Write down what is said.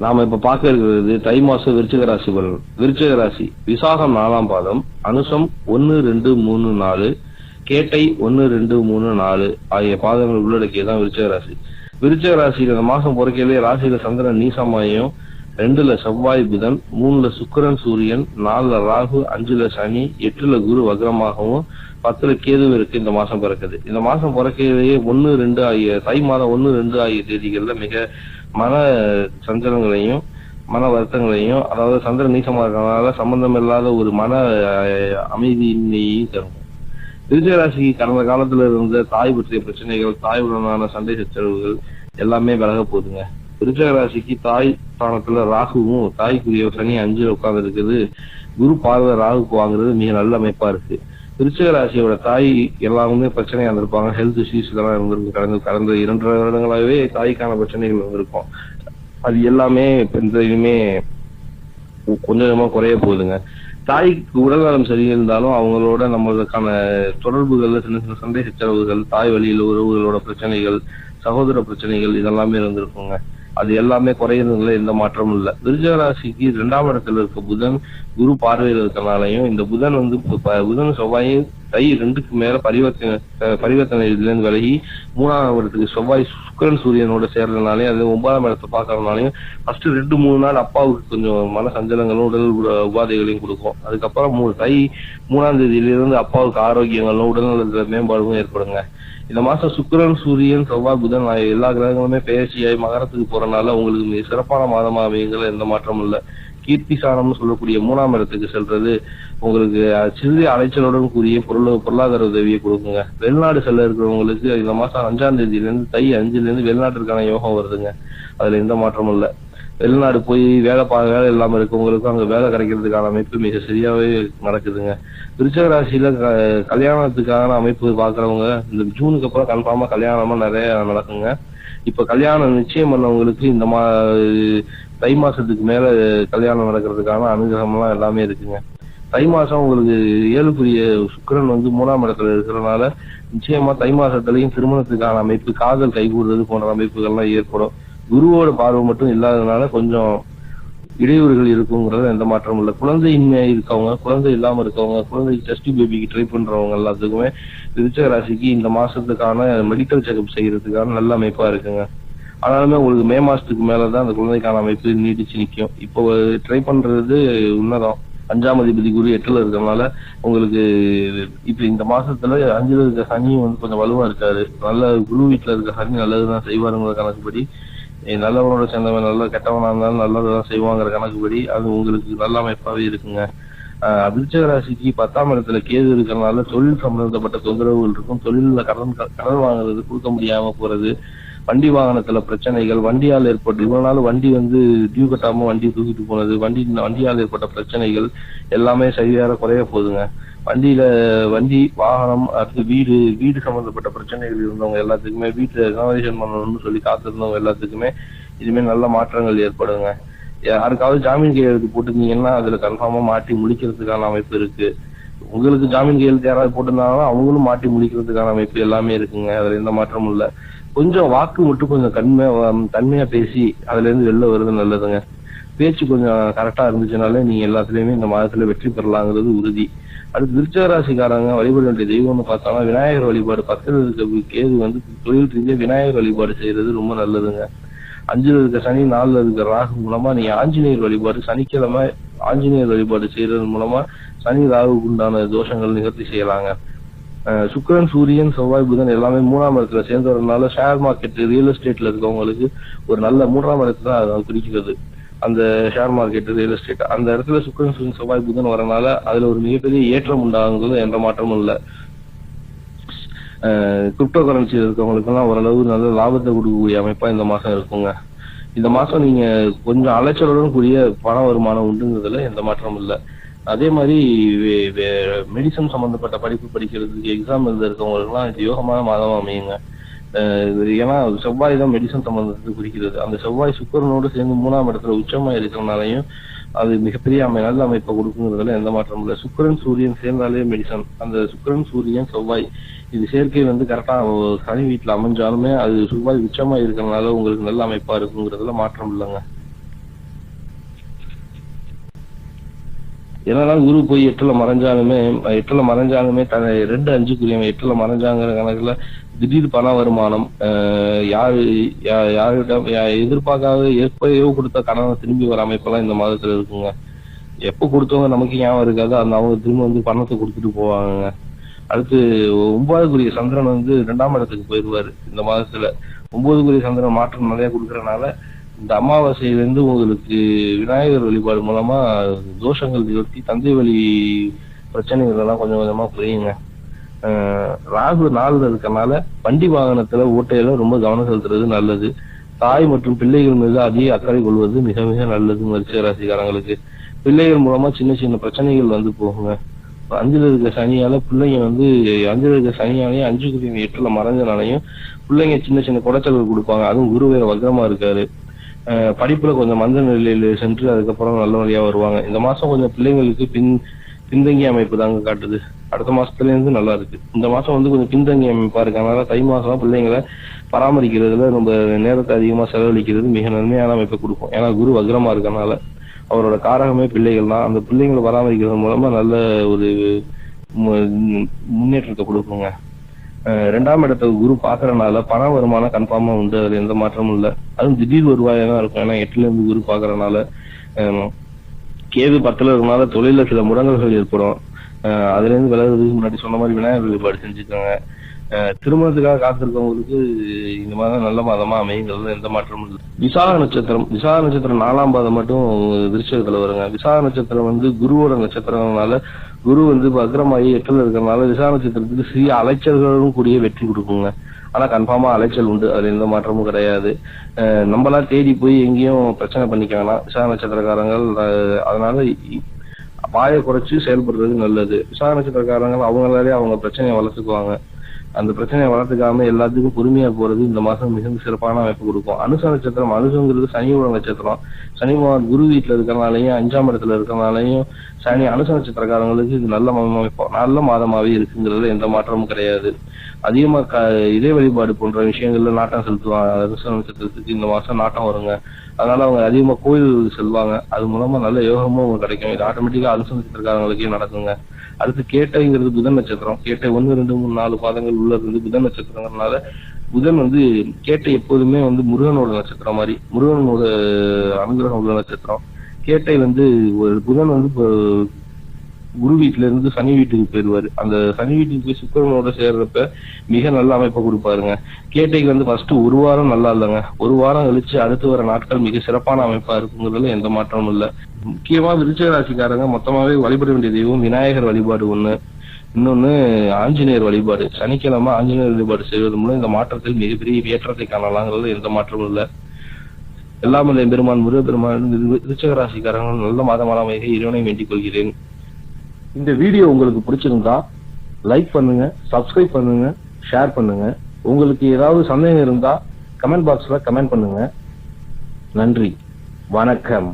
நாம இப்ப பார்க்க இருக்கிறது தை மாசம் விருச்சிக ராசி பலன். விருச்சிக ராசி விசாகம் நாலாம் பாதம் அனுசம் ஒன்னு ரெண்டு மூணு நாலு கேட்டை ஒன்னு ரெண்டு மூணு நாலு ஆகிய பாதங்கள் உள்ளடக்கியதான் விருச்சிக ராசி. விருச்சிக ராசியில இந்த மாசம் பிறக்கையிலே ராசியில சந்திரன் நீசமாயும் ரெண்டுல செவ்வாய் புதன் மூணுல சுக்கிரன் சூரியன் நாலுல ராகு அஞ்சுல சனி எட்டுல குரு வக்ரமாகவும் பத்துல கேதுவும் இருக்கு இந்த மாசம் பிறக்குது. இந்த மாசம் பிறக்கையிலேயே ஒன்னு ரெண்டு ஆகிய தை மாதம் ஒன்னு ரெண்டு ஆகிய தேதிகள்ல மிக மன சஞ்சலங்களையும் மன வருத்தங்களையும் அதாவது சந்திரன் நீசமா இருக்கிறதுனால சம்பந்தம் இல்லாத ஒரு மன அஹ், அமைதியின்மையையும் தரும். ராசிக்கு கடந்த காலத்துல இருந்த தாய் பற்றிய பிரச்சனைகள் தாயுடனான சண்டை சச்சரவுகள் எல்லாமே விலக போகுதுங்க. விருச்சிக ராசிக்கு தாய் ஸ்தானத்துல ராகுவும் தாய்க்குரிய சனி அஞ்சுல உட்கார்ந்து இருக்குது குரு பார்வை ராகுக்கு வாங்குறது மிக நல்ல அமைப்பா இருக்கு. விருச்சிக ராசியோட தாய் எல்லாருமே பிரச்சனையா இருந்திருப்பாங்க. ஹெல்த் இஷ்யூஸ் இதெல்லாம் இருந்திருக்கு. கடந்த கடந்த இரண்டு வருடங்களாவே தாய்க்கான பிரச்சனைகள் இருந்திருக்கும் அது எல்லாமே இப்ப இந்த இனிமே கொஞ்சம் கொஞ்சமா குறைய போகுதுங்க. தாய்க்கு உடல்நலம் சரியிருந்தாலும் அவங்களோட நம்மளுக்கான தொடர்புகள்ல சின்ன சின்ன சண்டை சச்சரவுகள் தாய் வழியில் உறவுகளோட பிரச்சனைகள் சகோதர பிரச்சனைகள் இதெல்லாமே இருந்திருக்குங்க. அது எல்லாமே குறையிறதுல எந்த மாற்றமும் இல்லை. விருஜராசிக்கு ராசிக்கு இரண்டாம் இடத்துல இருக்க புதன் குரு பார்வையில் இருக்கனாலையும் இந்த புதன் வந்து ப- புதன் செவ்வாயும் தை ரெண்டுக்கு மேல பரிவர்த்தனை பரிவர்த்தனை இதுலேருந்து விலகி மூணாம் இடத்துக்கு செவ்வாய் சுக்கிரன் சூரியனோட சேர்றதுனாலையும் அது ஒன்பதாம் இடத்தை பார்க்கறதுனாலையும் ஃபர்ஸ்ட் ரெண்டு மூணு நாள் அப்பாவுக்கு கொஞ்சம் மன சஞ்சலங்களும் உடல் உபாதைகளையும் கொடுக்கும். அதுக்கப்புறம் மூணு தை மூணாம் தேதியிலிருந்து அப்பாவுக்கு ஆரோக்கியங்களும் உடல்நலத்துல மேம்பாடும் ஏற்படுங்க. இந்த மாசம் சுக்கரன் சூரியன் செவ்வாய் புதன் ஆகிய எல்லா கிரகங்களுமே பெயர்ச்சியாகி மகரத்துக்கு போறனால உங்களுக்கு மிக சிறப்பான மாதமா அமையுங்கள் எந்த மாற்றமும் இல்ல. கீர்த்தி சாணம்னு சொல்லக்கூடிய மூணாம் இடத்துக்கு செல்றது உங்களுக்கு சிறு அலைச்சலுடன் கூடிய பொருள் பொருளாதார உதவியை கொடுக்குங்க. வெளிநாடு செல்ல இருக்கிறவங்களுக்கு இந்த மாசம் அஞ்சாம் தேதியில இருந்து தை அஞ்சுல இருந்து வெளிநாட்டிற்கான யோகம் வருதுங்க. அதுல எந்த மாற்றமும் இல்ல. வெளிநாடு போய் வேலை பா வேலை இல்லாம இருக்கவங்களுக்கும் அங்க வேலை கிடைக்கிறதுக்கான அமைப்பு மிக சரியாவே நடக்குதுங்க. விருச்சக ராசியில க- கல்யாணத்துக்கான அமைப்பு பாக்குறவங்க இந்த ஜூனுக்கு அப்புறம் கன்ஃபார்மா கல்யாணமா நிறைய நடக்குங்க. இப்ப கல்யாணம் நிச்சயம் பண்ணவங்களுக்கு இந்த மா தை மாசத்துக்கு மேல கல்யாணம் நடக்கிறதுக்கான அனுகிரகம்லாம் எல்லாமே இருக்குங்க. தை மாசம் உங்களுக்கு ஏழுக்குரிய சுக்கிரன் வந்து மூணாம் இடத்துல இருக்கிறதுனால நிச்சயமா தை மாசத்துலயும் திருமணத்துக்கான அமைப்பு காதல் கைகூடுறது போன்ற அமைப்புகள்லாம் ஏற்படும். குருவோட பார்வை மட்டும் இல்லாததுனால கொஞ்சம் இடையூறுகள் இருக்குங்கிறது எந்த மாற்றமும் இல்லை. குழந்தையின்மை இருக்கவங்க குழந்தை இல்லாம இருக்கவங்க குழந்தை டெஸ்ட் பேபிக்கு ட்ரை பண்றவங்க எல்லாத்துக்குமே விருச்சக ராசிக்கு இந்த மாசத்துக்கான மெடிக்கல் செக்அப் செய்யறதுக்கான நல்ல அமைப்பா இருக்குங்க. ஆனாலுமே உங்களுக்கு மே மாசத்துக்கு மேலதான் அந்த குழந்தைக்கான அமைப்பு நீடிச்சு நிக்கும். இப்போ ட்ரை பண்றது உன்னதம். அஞ்சாம் அதிபதி குரு எட்டுல இருக்கறனால உங்களுக்கு இப்ப இந்த மாசத்துல அஞ்சுல இருக்க சனியும் வந்து கொஞ்சம் வலுவா இருக்காரு. நல்ல குரு வீட்டுல இருக்க சனி நல்லதுதான் செய்வாருங்கிற கணக்குப்படி நல்லவனோட சேர்ந்தவன் நல்ல கெட்டவனா இருந்தாலும் நல்லதான் செய்வாங்கிற கணக்குப்படி அது உங்களுக்கு நல்ல அமைப்பாவே இருக்குங்க. ஆஹ் ராசிக்கு பத்தாம் இடத்துல கேது இருக்கிறதுனால தொழில் சம்பந்தப்பட்ட தொந்தரவுகள் இருக்கும். தொழில கடன் கடன் வாங்குறது கொடுக்க முடியாம போறது வண்டி வாகனத்துல பிரச்சனைகள் வண்டியால் ஏற்பட்டு இவ்வளவு நாள் வண்டி வந்து டியூ கட்டாம வண்டி தூக்கிட்டு போனது வண்டி வண்டியால் ஏற்பட்ட பிரச்சனைகள் எல்லாமே சரியாக குறைய போகுதுங்க. வண்டியில வண்டி வாகனம் அடுத்து வீடு வீடு சம்பந்தப்பட்ட பிரச்சனைகள் இருந்தவங்க எல்லாத்துக்குமே வீட்டு ரெனோவேஷன் பண்ணணும்னு சொல்லி காத்திருந்தவங்க எல்லாத்துக்குமே இதுமே நல்ல மாற்றங்கள் ஏற்படுங்க. யாருக்காவது ஜாமீன் கையெழுத்து போட்டிருந்தீங்கன்னா அதுல கன்ஃபார்மா மாட்டி முடிக்கிறதுக்கான அமைப்பு இருக்கு. உங்களுக்கு ஜாமீன் கையெழுத்து யாராவது போட்டிருந்தாங்கன்னா அவங்களும் மாட்டி முடிக்கிறதுக்கான அமைப்பு எல்லாமே இருக்குங்க. அதுல எந்த மாற்றமும் இல்ல. கொஞ்சம் வாக்கு மட்டும் கொஞ்சம் கண்மையா தன்மையா பேசி அதுல இருந்து வெளில வருது நல்லதுங்க. பேச்சு கொஞ்சம் கரெக்டா இருந்துச்சுனாலே நீங்க எல்லாத்துலயுமே இந்த மாதத்துல வெற்றி பெறலாங்கிறது உறுதி. அடுத்து விருச்சக ராசிக்காரங்க வழிபட வேண்டிய தெய்வம்னு பார்த்தோம்னா விநாயகர் வழிபாடு. பக்கத்தில் இருக்க கேது வந்து தொழில் ரீதியா விநாயகர் வழிபாடு செய்யறது ரொம்ப நல்லதுங்க. அஞ்சுல இருக்க சனி நாலுல இருக்க ராகு மூலமா நீங்க ஆஞ்சநேயர் வழிபாடு சனிக்கிழமை ஆஞ்சநேயர் வழிபாடு செய்யறது மூலமா சனி ராகுக்கு உண்டான தோஷங்கள் நிவர்த்தி செய்யலாங்க. சுக்கரன் சூரியன் செவ்வாய் புதன் எல்லாமே மூணாம் இடத்துல சேர்ந்து சேர்ந்ததுனால ஷேர் மார்க்கெட் ரியல் எஸ்டேட்ல இருக்கவங்களுக்கு ஒரு நல்ல மூன்றாம் இடத்துல தான் அது குறிக்கிறது. அந்த ஷேர் மார்க்கெட் ரியல் எஸ்டேட் அந்த இடத்துல சுக்கிரன் சூரியன் செவ்வாய் புதன் வரனால அதுல ஒரு மிகப்பெரிய ஏற்றம் உண்டாகுங்கிறது எந்த மாற்றமும் இல்லை. கிரிப்டோ கரன்சி இருக்கவங்களுக்கெல்லாம் ஓரளவு நல்ல லாபத்தை கொடுக்கக்கூடிய அமைப்பா இந்த மாசம் இருக்குங்க. இந்த மாசம் நீங்க கொஞ்சம் அலைச்சலுடன் கூடிய பண வருமானம் உண்டுங்கிறதுல எந்த மாற்றமும் இல்லை. அதே மாதிரி மெடிசன் சம்பந்தப்பட்ட படிப்பு படிக்கிறதுக்கு எக்ஸாம் எழுத இருக்கவங்களுக்குலாம் இது யோகமான மாதம் அமையுங்க. இது ஏன்னா செவ்வாய் தான் மெடிசன் சம்பந்தத்தை குறிக்கிறது. அந்த செவ்வாய் சுக்கரனோடு சேர்ந்து மூணாம் இடத்துல உச்சமா இருக்கிறனாலையும் அது மிகப்பெரிய அமை நல்ல அமைப்பை கொடுக்குங்கிறதுல எந்த மாற்றமும் இல்லை. சுக்கிரன் சூரியன் சேர்ந்தாலே மெடிசன் அந்த சுக்கிரன் சூரியன் செவ்வாய் இது சேர்க்கை வந்து கரெக்டா சனி வீட்டுல அமைஞ்சாலுமே அது செவ்வாய் உச்சமா இருக்கிறனால உங்களுக்கு நல்ல அமைப்பா இருக்குங்கிறதுல மாற்றம் இல்லைங்க. என்னதான் குரு போய் எட்டுல மறைஞ்சாலுமே எட்டுல மறைஞ்சாலுமே தன்னை ரெண்டு அஞ்சுக்குரியவன் எட்டுல மறைஞ்சாங்கிற கணக்குல திடீர் பண வருமானம் அஹ், யாரு யா- யாரிடம் எதிர்பார்க்காத எப்பயோ கொடுத்த கடனை திரும்பி வர அமைப்பெல்லாம் இந்த மாதத்துல இருக்குங்க. எப்போ கொடுத்தவங்க நமக்கு ஞாபகம் இருக்காது. அந்த அவங்க திரும்ப வந்து பணத்தை கொடுத்துட்டு போவாங்க அடுத்து ஒன்பதுக்குரிய சந்திரன் வந்து ரெண்டாம் இடத்துக்கு போயிடுவாரு இந்த மாதத்துல. ஒன்பதுக்குரிய சந்திரன் மாற்றம் நிறைய கொடுக்கறனால இந்த அமாவாசையில இருந்து உங்களுக்கு விநாயகர் வழிபாடு மூலமா தோஷங்கள் நிவர்த்தி தந்தை வழி பிரச்சனைகள் எல்லாம் கொஞ்சம் கொஞ்சமா குறையுங்க. அஹ் ராகு நாள்ல இருக்கறனால வண்டி வாகனத்துல ஓட்டையில ரொம்ப கவனம் செலுத்துறது நல்லது. தாய் மற்றும் பிள்ளைகள் மீது அதிக அக்கறை கொள்வது மிக மிக நல்லது மருத்துவ ராசிக்காரங்களுக்கு. பிள்ளைகள் மூலமா சின்ன சின்ன பிரச்சனைகள் வந்து போகுங்க. அஞ்சுல இருக்க சனியால பிள்ளைங்க வந்து அஞ்சுல இருக்க சனியாலையும் அஞ்சு குறி எட்டுல மறைஞ்சனாலையும் பிள்ளைங்க சின்ன சின்ன குடைச்சல்கள் கொடுப்பாங்க. அதுவும் குரு வேற வக்கரமா இருக்காரு. படிப்புல கொஞ்சம் மந்த நிலையில சென்று அதுக்கப்புறம் நல்ல வழியா வருவாங்க. இந்த மாசம் கொஞ்சம் பிள்ளைங்களுக்கு பின் பின்தங்கிய அமைப்பு தாங்க காட்டுது. அடுத்த மாசத்துல இருந்து நல்லா இருக்கு. இந்த மாசம் வந்து கொஞ்சம் பின்தங்கிய அமைப்பா இருக்கு. அதனால தை மாசம் பிள்ளைங்களை பராமரிக்கிறதுல நம்ம நேரத்தை அதிகமா செலவழிக்கிறது மிக நன்மையான அமைப்பை கொடுக்கும். ஏன்னா குரு வக்ரமா இருக்கனால அவரோட காரகமே பிள்ளைகள் தான். அந்த பிள்ளைங்களை பராமரிக்கிறது மூலமா நல்ல ஒரு மு- முன்னேற்றத்தை கொடுக்குங்க. ரெண்டாம் இடத்த குரு பாக்குறனால பண வருமானம் கன்ஃபார்மா உண்டு. அதுல எந்த மாற்றமும் இல்ல. அதுவும் திடீர் வருவாயா தான் இருக்கும். ஏன்னா எட்டுல இருந்து குரு பாக்குறனால கேது பத்துல இருக்கனால தொழில சில முடங்கல்கள் ஏற்படும். அதுல இருந்து விலகுறதுக்கு முன்னாடி சொன்ன மாதிரி விநாயகர் வழிபாடு செஞ்சுக்கோங்க. திருமணத்துக்காக காத்திருக்கவங்களுக்கு இந்த மாதம் நல்ல மாதமா அமையுங்கிறது எந்த மாற்றமும் இல்லை. விசாக நட்சத்திரம் விசாக நட்சத்திரம் நாலாம் பாதம் மட்டும் திருச்சகத்துல வருங்க. விசாக நட்சத்திரம் வந்து குருவோட நட்சத்திரம்னால குரு வந்து பக்ரமாயி எட்டில் இருக்கிறதுனால விசாக நட்சத்திரத்துக்கு சிறிய அலைச்சல்களும் கூடிய வெற்றி கொடுக்குங்க. ஆனா கன்ஃபார்மா அலைச்சல் உண்டு. அதுல எந்த மாற்றமும் கிடையாது. நம்மளா தேடி போய் எங்கேயும் பிரச்சனை பண்ணிக்க வேணாம் விசாக நட்சத்திரக்காரங்கள் அதனால பாயை வாயை குறைச்சு செயல்படுறது நல்லது. விசாக நட்சத்திரக்காரங்கள் அவங்களாலே அவங்க பிரச்சனையை வளர்த்துக்குவாங்க. அந்த பிரச்சனையை வளர்த்துக்காம எல்லாத்துக்கும் பொறுமையா போறது இந்த மாசம் மிகவும் சிறப்பான அமைப்பு கொடுக்கும். அனுச நட்சத்திரம் அனுசங்கிறது சனியோட நட்சத்திரம் சனி பகவான் குரு வீட்டுல இருக்கிறனாலையும் அஞ்சாம் இடத்துல இருக்கிறனாலையும் சனி அனுச நட்சத்திரக்காரங்களுக்கு இது நல்ல அமைப்பு நல்ல மாதமாவே இருக்குங்கிறதுல எந்த மாற்றமும் கிடையாது. அதிகமா க இதே வழிபாடு போன்ற விஷயங்கள்ல நாட்டம் செலுத்துவாங்க. அனுச நட்சத்திரத்துக்கு இந்த மாசம் நாட்டம் வருங்க. அதனால அவங்க அதிகமா கோயில் செல்வாங்க. அது மூலமா நல்ல யோகமும் அவங்க கிடைக்கும். இது ஆட்டோமேட்டிக்கா அனுச நட்சத்திரக்காரங்களுக்கே நடக்குங்க. அடுத்து கேட்டைங்கிறது புதன் நட்சத்திரம். கேட்டை ஒன்று ரெண்டு மூணு நாலு பாதங்கள் உள்ள இருந்து புதன் நட்சத்திரங்கிறதுனால புதன் வந்து கேட்டை எப்போதுமே வந்து முருகனோட நட்சத்திரம் மாதிரி முருகனோட அனுகிரகம் உள்ள நட்சத்திரம். கேட்டை வந்து ஒரு புதன் வந்து இப்போ குரு வீட்டுல இருந்து சனி வீட்டுக்கு போயிருவாரு அந்த சனி வீட்டுக்கு போய் சுக்கரனோட சேர்றப்ப மிக நல்ல அமைப்பை கொடுப்பாருங்க. கேட்டைக்கு வந்து ஃபர்ஸ்ட் ஒரு வாரம் நல்லா இல்லைங்க. ஒரு வாரம் கழிச்சு அடுத்து வர நாட்கள் மிக சிறப்பான அமைப்பா இருக்குங்கிறதுல எந்த மாற்றமும் இல்ல. முக்கியமா விருச்சிக ராசிக்காரங்க மொத்தமாவே வழிபட வேண்டிய தெய்வம் விநாயகர் வழிபாடு ஒண்ணு. இன்னொன்னு ஆஞ்சநேயர் வழிபாடு. சனிக்கிழமை ஆஞ்சநேயர் வழிபாடு செய்வது மூலம் இந்த மாற்றத்தில் மிகப்பெரிய ஏற்றத்தை காணலாங்கிறது எந்த மாற்றமும் இல்ல. எல்லாம் வல்ல பெருமான் முருகப்பெருமான் விருச்சக ராசிக்காரங்க நல்ல மாதமான இறைவனை வேண்டிக் கொள்கிறேன். இந்த வீடியோ உங்களுக்கு பிடிச்சிருந்தா லைக் பண்ணுங்க சப்ஸ்கிரைப் பண்ணுங்க ஷேர் பண்ணுங்க. உங்களுக்கு ஏதாவது சந்தேகம் இருந்தா கமெண்ட் பாக்ஸ்ல கமெண்ட் பண்ணுங்க. நன்றி. வணக்கம்.